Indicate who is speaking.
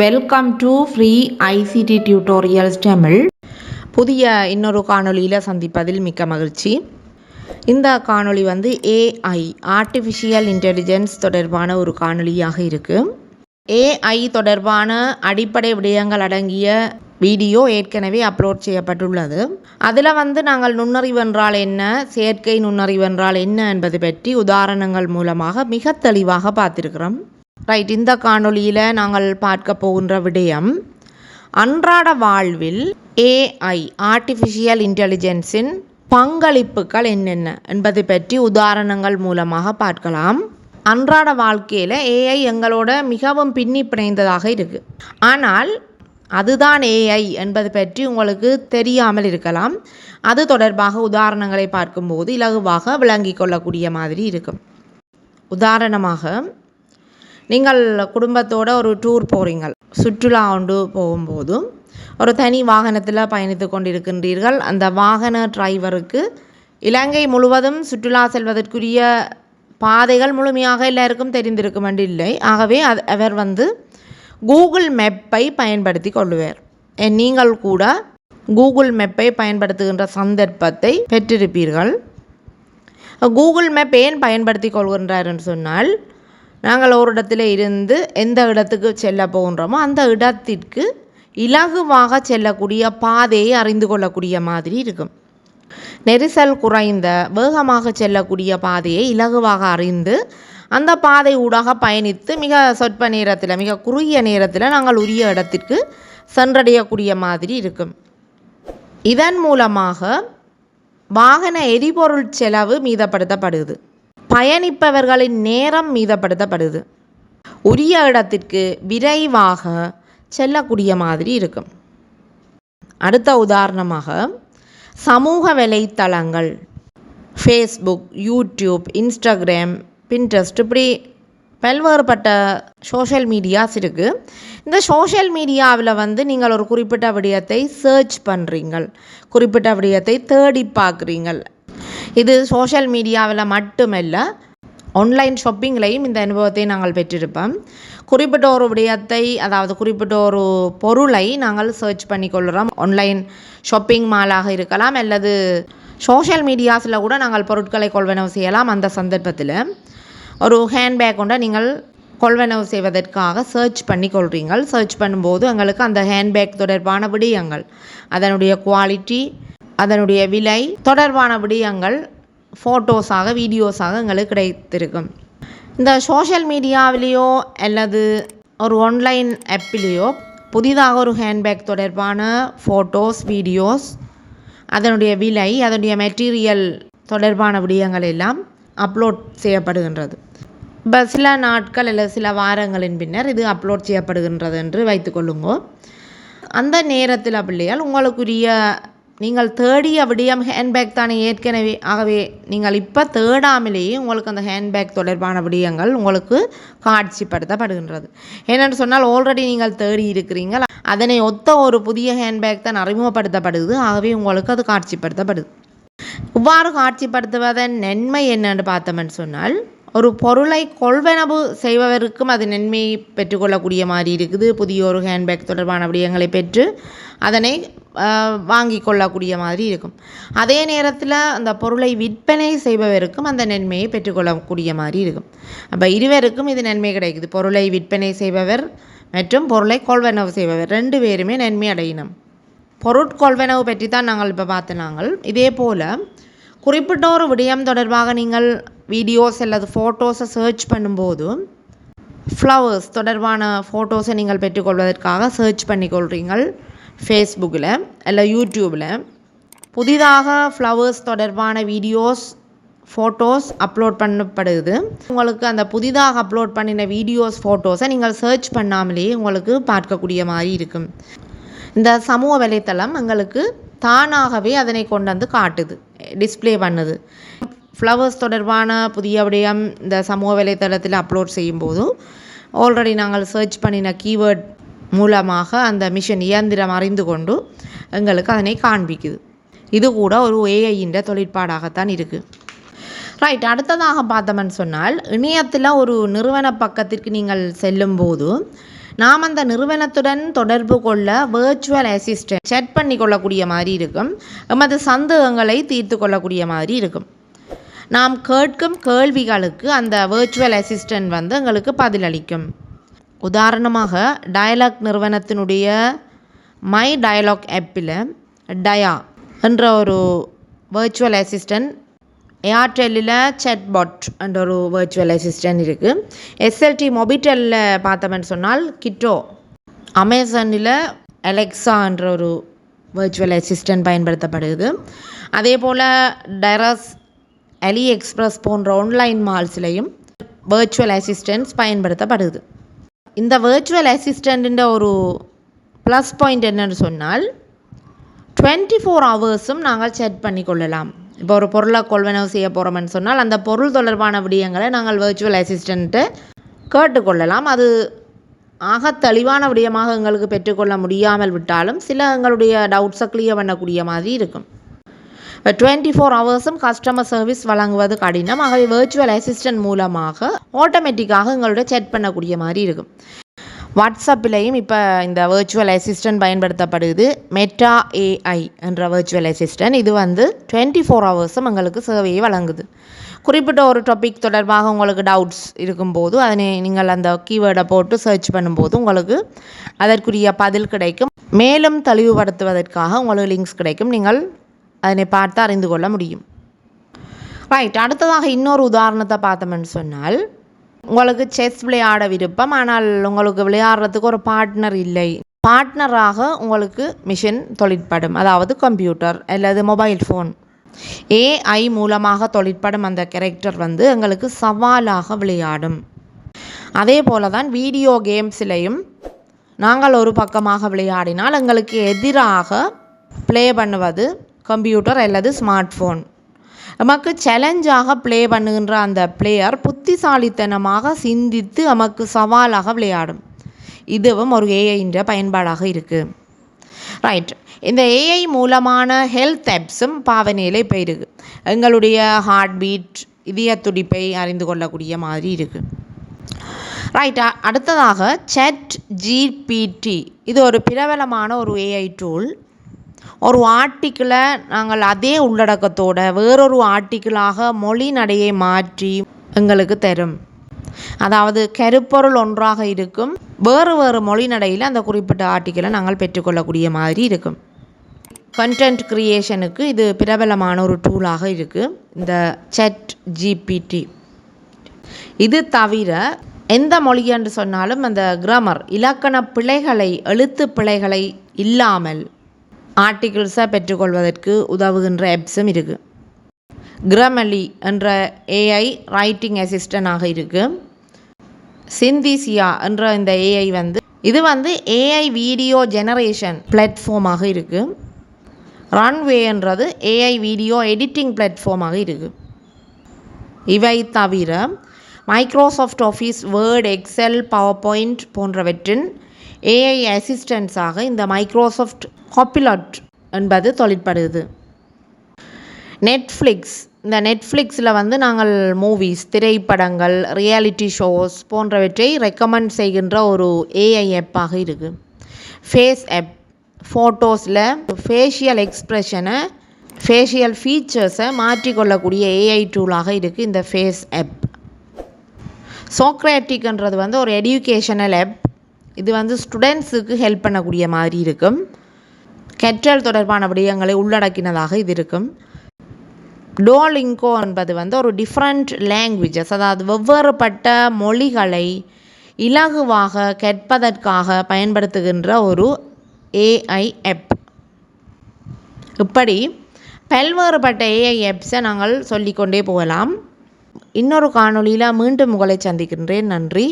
Speaker 1: Welcome to free ICT tutorials Tamil புதிய இன்னொரு காணொலியில் சந்திப்பதில் மிக்க மகிழ்ச்சி. இந்த காணொளி வந்து ஏஐ ஆர்டிஃபிஷியல் இன்டெலிஜென்ஸ் தொடர்பான ஒரு காணொளியாக இருக்குது ஏஐ தொடர்பான அடிப்படை விடயங்கள் அடங்கிய வீடியோ ஏற்கனவே அப்லோட் செய்யப்பட்டுள்ளது. அதில் வந்து நாங்கள் நுண்ணறிவு என்றால் என்ன செயற்கை நுண்ணறிவு என்றால் என்ன என்பது பற்றி உதாரணங்கள் மூலமாக மிக தெளிவாக பார்த்திருக்கிறோம். ரைட் இந்த காணொளியில் நாங்கள் பார்க்க போகின்ற விடயம் அன்றாட வாழ்வில் ஏஐ ஆர்டிஃபிஷியல் இன்டெலிஜென்ஸின் பங்களிப்புகள் என்னென்ன என்பதை பற்றி உதாரணங்கள் மூலமாக பார்க்கலாம். அன்றாட வாழ்க்கையில் ஏஐ எங்களோட மிகவும் பின்னி பிணைந்ததாக இருக்குது ஆனால் அதுதான் ஏஐ என்பது பற்றி உங்களுக்கு தெரியாமல் இருக்கலாம். அது தொடர்பாக உதாரணங்களை பார்க்கும்போது இலகுவாக விளங்கிக் கொள்ளக்கூடிய மாதிரி இருக்கும். உதாரணமாக நீங்கள் குடும்பத்தோடு ஒரு டூர் போகிறீங்க சுற்றுலா ஆண்டு போகும்போதும் ஒரு தனி வாகனத்தில் பயணித்து கொண்டிருக்கின்றீர்கள். அந்த வாகன டிரைவருக்கு இலங்கை முழுவதும் சுற்றுலா செல்வதற்குரிய பாதைகள் முழுமையாக எல்லாருக்கும் தெரிந்திருக்கும் இல்லை. ஆகவே அது அவர் வந்து கூகுள் மேப்பை பயன்படுத்தி கொள்ளுவார். நீங்கள் கூட கூகுள் மேப்பை பயன்படுத்துகின்ற சந்தர்ப்பத்தை பெற்றிருப்பீர்கள். கூகுள் மேப் ஏன் பயன்படுத்தி கொள்கின்றார் என்று சொன்னால் நாங்கள் ஒரு இடத்துல இருந்து எந்த இடத்துக்கு செல்ல போகின்றோமோ அந்த இடத்திற்கு இலகுவாக செல்லக்கூடிய பாதையை அறிந்து கொள்ளக்கூடிய மாதிரி இருக்கும். நெரிசல் குறைந்த வேகமாக செல்லக்கூடிய பாதையை இலகுவாக அறிந்து அந்த பாதை ஊடாக பயணித்து மிக சொற்ப நேரத்தில் மிக குறுகிய நேரத்தில் நாங்கள் உரிய இடத்திற்கு சென்றடையக்கூடிய மாதிரி இருக்கும். இதன் மூலமாக வாகன எரிபொருள் செலவு மீதப்படுத்தப்படுது. பயணிப்பவர்களின் நேரம் மீதப்படுத்தப்படுது. உரிய இடத்திற்கு விரைவாக செல்லக்கூடிய மாதிரி இருக்கும். அடுத்த உதாரணமாக சமூக வலைத்தளங்கள் ஃபேஸ்புக் யூடியூப் இன்ஸ்டாகிராம் பின்ட்ரெஸ்ட் இப்படி பல்வேறுபட்ட சோஷியல் மீடியாஸ் இருக்குது இந்த சோஷியல் மீடியாவில் வந்து நீங்கள் ஒரு குறிப்பிட்ட விடயத்தை சர்ச் பண்ணுறீங்கள் குறிப்பிட்ட விடயத்தை தேடி பார்க்குறீங்கள். இது சோஷியல் மீடியாவில் மட்டுமல்ல ஆன்லைன் ஷாப்பிங்லேயும் இந்த அனுபவத்தை நாங்கள் பெற்றிருப்போம். குறிப்பிட்ட ஒரு விடயத்தை அதாவது குறிப்பிட்ட ஒரு பொருளை நாங்கள் சர்ச் பண்ணி கொள்கிறோம் ஆன்லைன் ஷாப்பிங் மாலாக இருக்கலாம் அல்லது சோஷியல் மீடியாஸில் கூட நாங்கள் பொருட்களை கொள்வனவு செய்யலாம் அந்த சந்தர்ப்பத்தில். ஒரு ஹேண்ட்பேக் கொண்ட நீங்கள் கொள்வனவு செய்வதற்காக சர்ச் பண்ணி கொள்கிறீங்கள் சர்ச் பண்ணும்போது எங்களுக்கு அந்த ஹேண்ட்பேக் தொடர்பான விடயங்கள் அதனுடைய குவாலிட்டி அதனுடைய விலை தொடர்பான விடயங்கள் ஃபோட்டோஸாக வீடியோஸாக எங்களுக்கு கிடைத்திருக்கும். இந்த சோஷியல் மீடியாவிலேயோ அல்லது ஒரு ஆன்லைன் ஆப்பிலேயோ புதிதாக ஒரு ஹேண்ட்பேக் தொடர்பான ஃபோட்டோஸ் வீடியோஸ் அதனுடைய விலை அதனுடைய மெட்டீரியல் தொடர்பான விடயங்கள் எல்லாம் அப்லோட் செய்யப்படுகின்றது. இப்போ சில நாட்கள் அல்லது சில வாரங்களின் பின்னர் இது அப்லோட் செய்யப்படுகின்றது என்று வைத்துக்கொள்ளுங்கோ அந்த நேரத்தில் பிள்ளையால் உங்களுக்குரிய நீங்கள் தேடிய விடியம் ஹேண்ட்பேக் தானே ஏற்கனவே. ஆகவே நீங்கள் இப்போ தேடாமலேயே உங்களுக்கு அந்த ஹேண்ட்பேக் தொடர்பான விடயங்கள் உங்களுக்கு காட்சிப்படுத்தப்படுகின்றது. ஏனென்று சொன்னால் ஆல்ரெடி நீங்கள் தேடி இருக்கிறீங்கள் அதனை ஒத்த ஒரு புதிய ஹேண்ட்பேக் தான் அறிமுகப்படுத்தப்படுது. ஆகவே உங்களுக்கு அது காட்சிப்படுத்தப்படுது. இவ்வாறு காட்சிப்படுத்துவதன் நன்மை என்னன்னு பார்த்தோம்னு சொன்னால் ஒரு பொருளை கொள்வனவு செய்பவருக்கும் அது நன்மையை பெற்றுக்கொள்ளக்கூடிய மாதிரி இருக்குது. புதிய ஒரு ஹேண்ட்பேக் தொடர்பான விடயங்களை பெற்று அதனை வாங்கி கொள்ளக்கூடிய மாதிரி இருக்கும். அதே நேரத்தில் அந்த பொருளை விற்பனை செய்பவருக்கும் அந்த நன்மையை பெற்றுக்கொள்ளக்கூடிய மாதிரி இருக்கும். அப்போ இருவருக்கும் இது நன்மை கிடைக்குது. பொருளை விற்பனை செய்பவர் மற்றும் பொருளை கொள்வனவு செய்பவர் ரெண்டு பேருமே நன்மை அடையினம். பொருட்கொள்வனவு பற்றி தான் நாங்கள் இப்போ பார்த்து நாங்கள். இதே போல் குறிப்பிட்ட ஒரு விடயம் தொடர்பாக நீங்கள் வீடியோஸ் அல்லது ஃபோட்டோஸை சர்ச் பண்ணும்போது ஃப்ளவர்ஸ் தொடர்பான ஃபோட்டோஸை நீங்கள் பெற்றுக்கொள்வதற்காக சர்ச் பண்ணிக்கொள்கிறீங்கள் ஃபேஸ்புக்கில் இல்லை யூடியூப்பில் புதிதாக ஃப்ளவர்ஸ் தொடர்பான வீடியோஸ் ஃபோட்டோஸ் அப்லோட் பண்ணப்படுது. உங்களுக்கு அந்த புதிதாக அப்லோட் பண்ணின வீடியோஸ் ஃபோட்டோஸை நீங்கள் சர்ச் பண்ணாமலேயே உங்களுக்கு பார்க்கக்கூடிய மாதிரி இருக்கும். இந்த சமூக வலைத்தளம் எங்களுக்கு தானாகவே அதனை கொண்டு வந்து காட்டுது. டிஸ்ப்ளே பண்ணுது ஃப்ளவர்ஸ் தொடர்பான புதிய விடயம் இந்த சமூக வலைத்தளத்தில் அப்லோட் செய்யும்போதும் ஆல்ரெடி நாங்கள் சர்ச் பண்ணின கீவேர்ட் மூலமாக அந்த மிஷின் இயந்திரம் அறிந்து கொண்டு எங்களுக்கு அதனை காண்பிக்குது. இது கூட ஒரு ஏஐன்ற தொழிற்பாடாகத்தான் இருக்குது ரைட் அடுத்ததாக பார்த்தோம்னு சொன்னால் இணையத்தில் ஒரு நிறுவன பக்கத்திற்கு நீங்கள் செல்லும்போது நாம் அந்த நிறுவனத்துடன் தொடர்பு கொள்ள வேர்ச்சுவல் அசிஸ்டன்ட் செட் பண்ணி கொள்ளக்கூடிய மாதிரி இருக்கும். எமது சந்தேகங்களை தீர்த்து கொள்ளக்கூடிய மாதிரி இருக்கும். நாம் கேட்கும் கேள்விகளுக்கு அந்த வேர்ச்சுவல் அசிஸ்டன்ட் வந்து எங்களுக்கு பதிலளிக்கும் உதாரணமாக டயலாக் நிறுவனத்தினுடைய மை டயலாக் ஆப்பில் டயா என்ற ஒரு வேர்ச்சுவல் அசிஸ்டன்ட் ஏர்டெல்லில் செட்பாட் என்ற ஒரு வேர்ச்சுவல் அசிஸ்டன்ட் இருக்குது எஸ்எல்டி மொபிட்டலில் பார்த்தோம்னு சொன்னால் கிட்டோ அமேசானில் அலெக்ஸா என்ற ஒரு வேர்ச்சுவல் அசிஸ்டன்ட் பயன்படுத்தப்படுது. அதே போல் டெரஸ் அலி எக்ஸ்பிரஸ் போன்ற ஆன்லைன் மால்ஸ்லேயும் வேர்ச்சுவல் அசிஸ்டன்ட்ஸ் பயன்படுத்தப்படுது. இந்த வேர்ச்சுவல் அசிஸ்டண்ட்டுன்ற ஒரு ப்ளஸ் பாயிண்ட் என்னன்னு சொன்னால் டுவெண்ட்டி ஃபோர் ஹவர்ஸும் நாங்கள் செட் பண்ணி கொள்ளலாம். இப்போ ஒரு பொருளை கொள்வனவு செய்ய போகிறோம்னு சொன்னால் அந்த பொருள் தொடர்பான விடயங்களை நாங்கள் வர்ச்சுவல் அசிஸ்டண்ட்டு கேட்டுக்கொள்ளலாம். அது ஆக தெளிவான விடயமாக எங்களுக்கு பெற்றுக்கொள்ள முடியாமல் விட்டாலும் சில எங்களுடைய டவுட்ஸை கிளியர் பண்ணக்கூடிய மாதிரி இருக்கும். இப்போ டுவெண்ட்டி ஃபோர் ஹவர்ஸும் கஸ்டமர் சர்வீஸ் வழங்குவது கடினம். ஆகவே வேர்ச்சுவல் அசிஸ்டன்ட் மூலமாக ஆட்டோமேட்டிக்காக எங்களோட செட் பண்ணக்கூடிய மாதிரி இருக்கும். வாட்ஸ்அப்பிலையும் இப்போ இந்த வேர்ச்சுவல் அசிஸ்டன்ட் பயன்படுத்தப்படுது. மெட்டா ஏஐ என்ற வேர்ச்சுவல் அசிஸ்டன்ட் இது வந்து டுவெண்ட்டி ஃபோர் ஹவர்ஸும் எங்களுக்கு சேவையை வழங்குது. குறிப்பிட்ட ஒரு டாபிக் தொடர்பாக உங்களுக்கு டவுட்ஸ் இருக்கும்போது அதனை நீங்கள் அந்த கீவேர்டை போட்டு சர்ச் பண்ணும்போது உங்களுக்கு அதற்குரிய பதில் கிடைக்கும். மேலும் தெளிவுபடுத்துவதற்காக உங்களுக்கு லிங்க்ஸ் கிடைக்கும். நீங்கள் அதனை பார்த்து அறிந்து கொள்ள முடியும். ரைட் அடுத்ததாக இன்னொரு உதாரணத்தை பார்த்தோம்னு சொன்னால் உங்களுக்கு செஸ் விளையாட விருப்பம். ஆனால் உங்களுக்கு விளையாடுறதுக்கு ஒரு பார்ட்னர் இல்லை. பார்ட்னராக உங்களுக்கு மிஷின் தொழிற்படும். அதாவது கம்ப்யூட்டர் அல்லது மொபைல் ஃபோன் ஏஐ மூலமாக தொழிற்படும் அந்த கேரக்டர் வந்து எங்களுக்கு சவாலாக விளையாடும். அதே போல தான் வீடியோ கேம்ஸ்லேயும் நாங்கள் ஒரு பக்கமாக விளையாடினால் எங்களுக்கு எதிராக ப்ளே பண்ணுவது கம்ப்யூட்டர் அல்லது ஸ்மார்ட் ஃபோன் நமக்கு சேலஞ்சாக ப்ளே பண்ணுகின்ற அந்த பிளேயர் புத்திசாலித்தனமாக சிந்தித்து நமக்கு சவாலாக விளையாடும். இதுவும் ஒரு ஏஐன்ற பயன்பாடாக இருக்குது ரைட் இந்த ஏஐ மூலமான ஹெல்த் ஆப்ஸும் பாவனையில் இப்போ இருக்குது எங்களுடைய ஹார்ட் பீட் இதய துடிப்பை அறிந்து கொள்ளக்கூடிய மாதிரி இருக்குது ரைட் அடுத்ததாக சேட் ஜிபிடி இது ஒரு பிரபலமான ஒரு ஏஐ டூல் ஒரு ஆர்டிக்கிளை நாங்கள் அதே உள்ளடக்கத்தோட வேறொரு ஆர்டிக்கிளாக மொழி நடையை மாற்றி எங்களுக்கு தரும். அதாவது கருப்பொருள் ஒன்றாக இருக்கும். வேறு வேறு மொழி நடையில் அந்த குறிப்பிட்ட ஆர்டிக்கிளை நாங்கள் பெற்றுக்கொள்ளக்கூடிய மாதிரி இருக்கும். கண்டென்ட் க்ரியேஷனுக்கு இது பிரபலமான ஒரு டூலாக இருக்குது இந்த செட் ஜிபிடி இது தவிர எந்த மொழி என்று சொன்னாலும் அந்த கிராமர் இலக்கண பிழைகளை எழுத்து பிழைகளை இல்லாமல் ஆர்டிகிள்ஸாக பெற்றுக்கொள்வதற்கு உதவுகின்ற ஆப்ஸும் இருக்குது கிரமலி என்ற ஏஐ ரைட்டிங் அசிஸ்டண்டாக இருக்குது சிந்திசியா என்ற இந்த ஏஐ வந்து இது வந்து ஏஐ வீடியோ ஜெனரேஷன் பிளாட்ஃபார்மாக இருக்குது ரன்வேன்றது ஏஐ வீடியோ எடிட்டிங் பிளாட்ஃபார்மாக இருக்குது இவை தவிர Microsoft Office Word Excel PowerPoint போன்றவற்றின் ஏஐ அசிஸ்டன்ஸாக இந்த மைக்ரோசாஃப்ட் காப்பிலாட் என்பது தொழிற்படுது. நெட்ஃப்ளிக்ஸ் இந்த நெட்ஃப்ளிக்ஸில் வந்து நாங்கள் மூவிஸ் திரைப்படங்கள் ரியாலிட்டி ஷோஸ் போன்றவற்றை ரெக்கமெண்ட் செய்கின்ற ஒரு ஏஐ ஆப்பாக இருக்குது ஃபேஸ் ஆப் ஃபோட்டோஸில் ஃபேஷியல் எக்ஸ்ப்ரெஷனை ஃபேஷியல் ஃபீச்சர்ஸை மாற்றிக்கொள்ளக்கூடிய ஏஐ டூலாக இருக்குது இந்த ஃபேஸ் ஆப் சோக்ராட்டிக்ன்றது வந்து ஒரு எடியூகேஷனல் ஆப் இது வந்து ஸ்டூடெண்ட்ஸுக்கு ஹெல்ப் பண்ணக்கூடிய மாதிரி இருக்கும். கற்றல் தொடர்பான விடயங்களை உள்ளடக்கினதாக இது இருக்கும். டோலிங்கோ என்பது வந்து ஒரு டிஃப்ரெண்ட் லாங்குவேஜஸ் அதாவது வெவ்வேறுபட்ட மொழிகளை இலகுவாக கேட்பதற்காக பயன்படுத்துகின்ற ஒரு ஏஐ ஆப் இப்படி பல்வேறுபட்ட ஏஐ ஆப்ஸை நாங்கள் சொல்லிக்கொண்டே போகலாம். இன்னொரு காணொளியில் மீண்டும் உங்களை சந்திக்கின்றேன். நன்றி.